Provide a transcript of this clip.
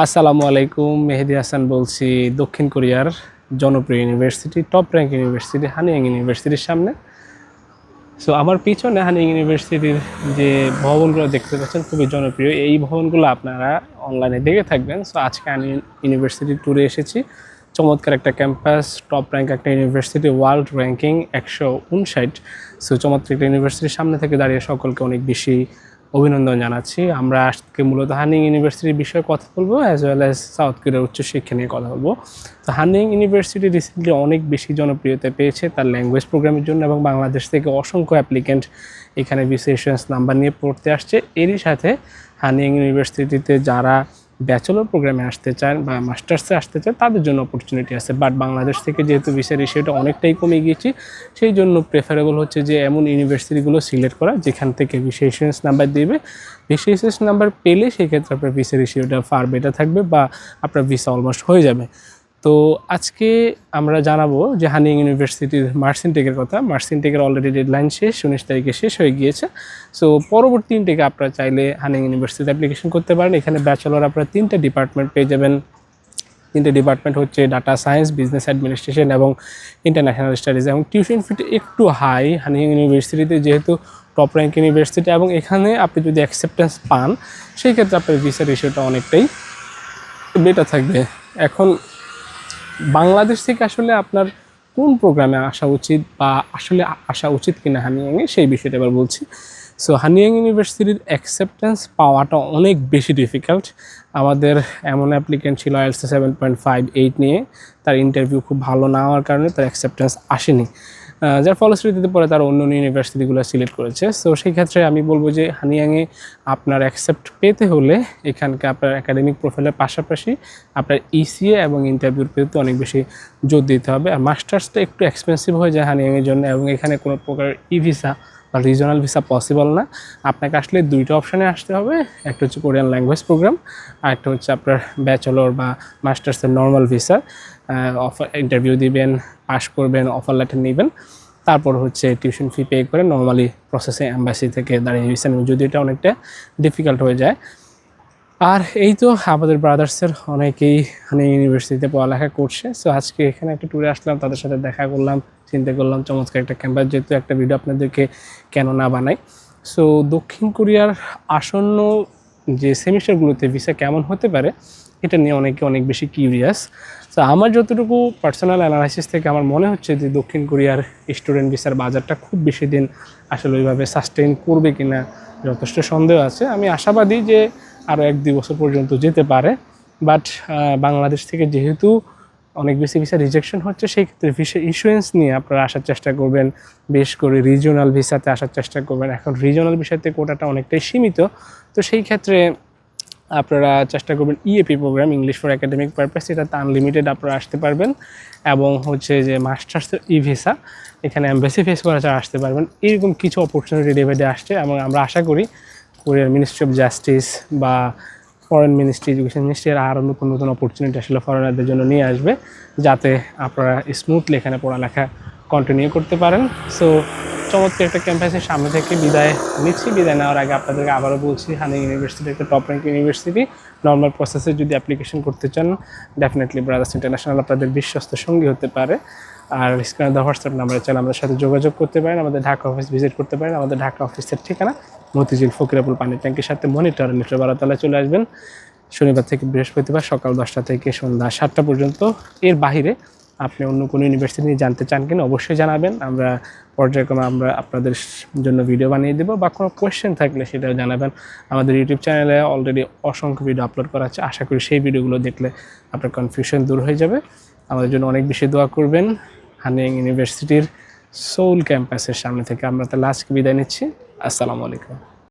আসসালামু আলাইকুম, মেহেদি হাসান বলছি, দক্ষিণ কোরিয়ার জনপ্রিয় university top rank university, Hanyang ইউনিভার্সিটির সামনে। সো আমার পিছনে হানিয়াং ইউনিভার্সিটির যে ভবনগুলো দেখতে পাচ্ছেন, খুবই জনপ্রিয়। এই ভবনগুলো আপনারা অনলাইনে দেখে থাকবেন। সো আজকে আমি ইউনিভার্সিটি ট্যুরে এসেছি। চমৎকার একটা ক্যাম্পাস টপ র্যাঙ্ক একটা ইউনিভার্সিটি ওয়ার্ল্ড র্যাঙ্কিং একশো উনষাট। সো চমৎকার একটা ইউনিভার্সিটির সামনে থেকে দাঁড়িয়ে সকলকে অনেক বেশি অভিনন্দন জানাচ্ছি। আমরা আজকে মূলত হানিং ইউনিভার্সিটির বিষয়ে কথা বলব অ্যাজ ওয়েল অ্যাজ সাউথ কোরিয়ার উচ্চশিক্ষা নিয়ে কথা বলব। তো হানিং ইউনিভার্সিটি রিসেন্টলি অনেক বেশি জনপ্রিয়তা পেয়েছে তার ল্যাঙ্গুয়েজ প্রোগ্রামের জন্য এবং বাংলাদেশ থেকে অসংখ্য অ্যাপ্লিকেন্ট এখানে বিসিএসএস নাম্বার নিয়ে পড়তে আসছে। এরই সাথে হানিং ইউনিভার্সিটিতে যারা ব্যাচেলর প্রোগ্রামে আসতে চান বা মাস্টার্সে আসতে চান, তাদের জন্য অপরচুনিটি আছে। বাট বাংলাদেশ থেকে যেহেতু ভিসা রেশিওটা অনেকটাই কমে গিয়েছে, সেই জন্য প্রেফারেবল হচ্ছে যে এমন ইউনিভার্সিটিগুলো সিলেক্ট করা, যেখান থেকে ভিসেশনস নাম্বার দেবে। ভিসেশনস নাম্বার পেলে সেক্ষেত্রে আপনার ভিসা রেশিওটা ফার বেটার থাকবে বা আপনার ভিসা অলমোস্ট হয়ে যাবে। তো আজকে আমরা জানাব যে হানিং ইউনিভার্সিটির মার্সিন টেকের কথা। মার্সিন টেকের অলরেডি ডেডলাইন শেষ, উনিশ তারিখে শেষ হয়ে গিয়েছে। সো পরবর্তী ইনটেকে আপনারা চাইলে হানিং ইউনিভার্সিটিতে অ্যাপ্লিকেশন করতে পারেন। এখানে ব্যাচেলর আপনারা তিনটে ডিপার্টমেন্ট পেয়ে যাবেন। তিনটে ডিপার্টমেন্ট হচ্ছে ডাটা সায়েন্স বিজনেস অ্যাডমিনিস্ট্রেশন এবং ইন্টারন্যাশনাল স্টাডিজ এবং টিউশন ফিটা একটু হাই হানিং ইউনিভার্সিটিতে, যেহেতু টপ র্যাঙ্ক ইউনিভার্সিটি এবং এখানে আপনি যদি অ্যাকসেপ্টেন্স পান, সেই ক্ষেত্রে আপনার ভিসা রেশিওটা অনেকটাই বেটার থাকবে। এখন বাংলাদেশ থেকে আসলে আপনার কোন প্রোগ্রামে আসা উচিত বা আসলে আসা উচিত কিনা হানিয়াংয়ে, সেই বিষয়টা এবার বলছি। সো হানিয়াং ইউনিভার্সিটির অ্যাকসেপ্টেন্স পাওয়াটা অনেক বেশি ডিফিকাল্ট আমাদের এমন অ্যাপ্লিকেন্ট ছিল IELTS seven point five eight নিয়ে। তার ইন্টারভিউ খুব ভালো না হওয়ার কারণে তার অ্যাকসেপ্টেন্স আসেনি। যার ফলশ্রুতিতে পরে তারা অন্য অন্য ইউনিভার্সিটিগুলো সিলেক্ট করেছে। সো সেই ক্ষেত্রে আমি বলব যে হানিয়াংয়ে আপনার অ্যাকসেপ্ট পেতে হলে এখানকে আপনার একাডেমিক প্রোফাইলের পাশাপাশি আপনার ইসিএ এবং ইন্টারভিউর পেতে অনেক বেশি জোর দিতে হবে। আর মাস্টার্সটা একটু এক্সপেন্সিভ হয়ে যায় হানিয়াংয়ের জন্য এবং এখানে কোনো প্রকার ই ভিসা বা রিজনাল ভিসা পসিবল না। আপনাকে আসলে দুইটা অপশানে আসতে হবে। একটা হচ্ছে কোরিয়ান ল্যাঙ্গুয়েজ প্রোগ্রাম আর একটা হচ্ছে আপনার ব্যাচেলর বা মাস্টার্সের নর্মাল ভিসা অফার ইন্টারভিউ দিবেন পাস করবেন অফার লেটার নেবেন। তারপর হচ্ছে টিউশন ফি পে করে নর্মালি প্রসেসে অ্যাম্বাসি থেকে দাঁড়িয়ে গেছেন। যদি এটা অনেকটা ডিফিকাল্ট হয়ে যায়। আর এই তো আমাদের ব্রাদার্সের অনেকেই মানে ইউনিভার্সিটিতে পড়ালেখা করছে। সো আজকে এখানে একটা ট্যুরে আসলাম, তাদের সাথে দেখা করলাম। চিন্তা করলাম, চমৎকার একটা ক্যাম্পাস যেহেতু একটা ভিডিও আপনাদেরকে কেন না বানাই? সো দক্ষিণ কোরিয়ার আসন্ন যে সেমিস্টারগুলোতে ভিসা কেমন হতে পারে, এটা নিয়ে অনেকে অনেক বেশি কিউরিয়াস তো আমার যতটুকু পার্সোনাল অ্যানালাইসিস থেকে আমার মনে হচ্ছে যে দক্ষিণ কোরিয়ার স্টুডেন্ট ভিসার বাজারটা খুব বেশি দিন আসলে ওইভাবে সাস্টেইন করবে কিনা যথেষ্ট সন্দেহ আছে। আমি আশাবাদী যে আরও এক দুই বছর পর্যন্ত যেতে পারে। বাট বাংলাদেশ থেকে যেহেতু অনেক বেশি ভিসা রিজেকশন হচ্ছে সেই ক্ষেত্রে ভিসা ইস্যুয়েন্স নিয়ে আপনারা আসার চেষ্টা করবেন। বেশ করে রিজিওনাল ভিসাতে আসার চেষ্টা করবেন। এখন রিজিওনাল ভিসাতে কোটাটা অনেকটাই সীমিত। তো সেই ক্ষেত্রে আপনারা চেষ্টা করবেন EAP program English for academic purpose এটাতে আনলিমিটেড আপনারা আসতে পারবেন। এবং হচ্ছে যে মাস্টার্সের ই ভিসা এখানে অ্যাম্বাসি ফেস করা আসতে পারবেন। এরকম কিছু অপরচুনিটি ডেভেডে আসছে। এবং আমরা আশা করি কোরিয়ার মিনিস্ট্রি অফ জাস্টিস বা ফরেন মিনিস্ট্রি এডুকেশন মিনিস্ট্রি আরও নতুন নতুন অপরচুনিটি আসলে ফরেনারদের জন্য নিয়ে আসবে যাতে আপনারা স্মুথলি এখানে পড়ালেখা কন্টিনিউ করতে পারেন। সো চমৎকার একটা ক্যাম্পাসের সামনে থেকে বিদায় নিচ্ছি। বিদায় নেওয়ার আগে আপনাদেরকে আবারও বলছি হানি ইউনিভার্সিটি একটা টপ র্যাঙ্ক ইউনিভার্সিটি নর্মাল প্রসেসে যদি অ্যাপ্লিকেশন করতে চান ডেফিনেটলি ব্রাদার্স ইন্টারন্যাশনাল আপনাদের বিশ্বস্ত সঙ্গী হতে পারে। আর স্ক্রিনে হোয়াটসঅ্যাপ নাম্বারে চান আমাদের সাথে যোগাযোগ করতে পারেন, আমাদের ঢাকা অফিস ভিজিট করতে পারেন, আমাদের ঢাকা অফিসের ঠিকানা মতিঝিল ফকিরাপুল পানির ট্যাঙ্কির সাথে মনিটর লিটার বারাতলায় চলে আসবেন। শনিবার থেকে বৃহস্পতিবার সকাল দশটা থেকে সন্ধ্যা সাতটা পর্যন্ত। এর বাইরে আপনি অন্য কোনো ইউনিভার্সিটি নিয়ে জানতে চান কিনা অবশ্যই জানাবেন। আমরা পর্যায়ক্রমে আমরা আপনাদের জন্য ভিডিও বানিয়ে দেবো বা কোনো কোয়েশ্চেন থাকলে সেটাও জানাবেন। আমাদের ইউটিউব চ্যানেলে অলরেডি অসংখ্য ভিডিও আপলোড করা আছে। আশা করি সেই ভিডিওগুলো দেখলে আপনার কনফিউশন দূর হয়ে যাবে। আমাদের জন্য অনেক বেশি দোয়া করবেন। হানিং ইউনিভার্সিটির সোল ক্যাম্পাসের সামনে থেকে আমরা তো আজকে বিদায় নিচ্ছি। আসসালামু আলাইকুম।